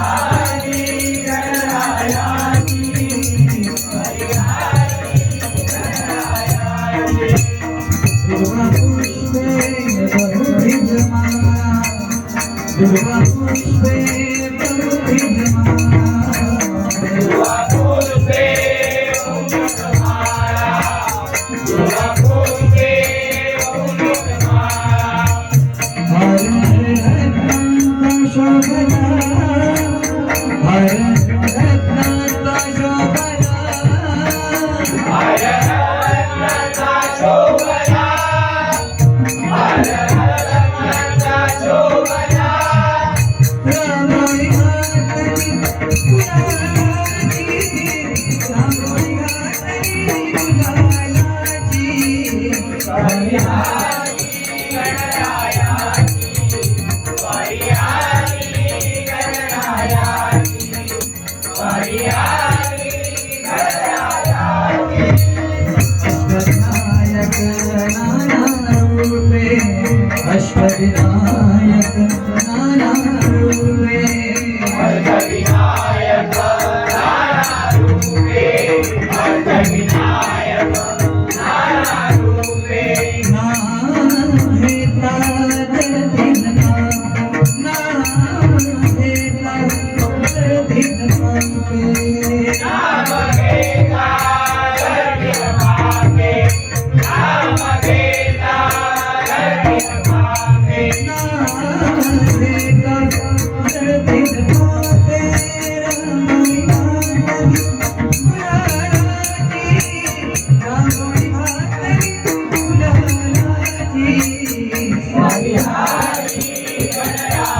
हाय रे जनआयाती हाय रे जनआयाती त्रिभुवन पे तुझी जमाना त्रिभुवन पे तुझी जमाना हे वाकुल Yeah. हरी हरी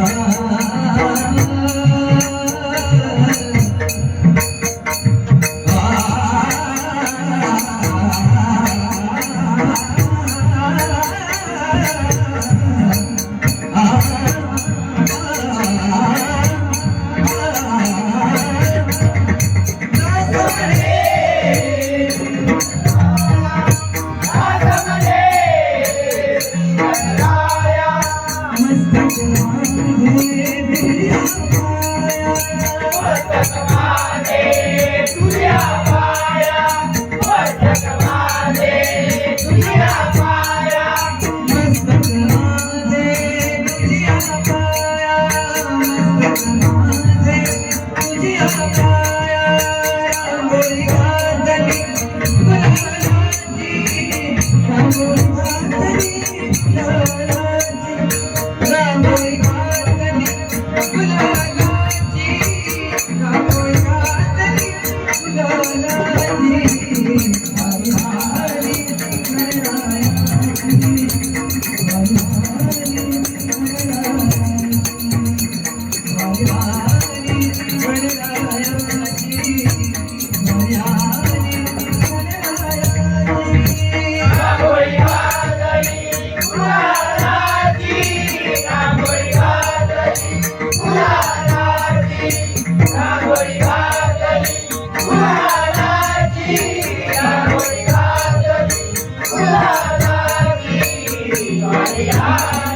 तुझ्या Maria.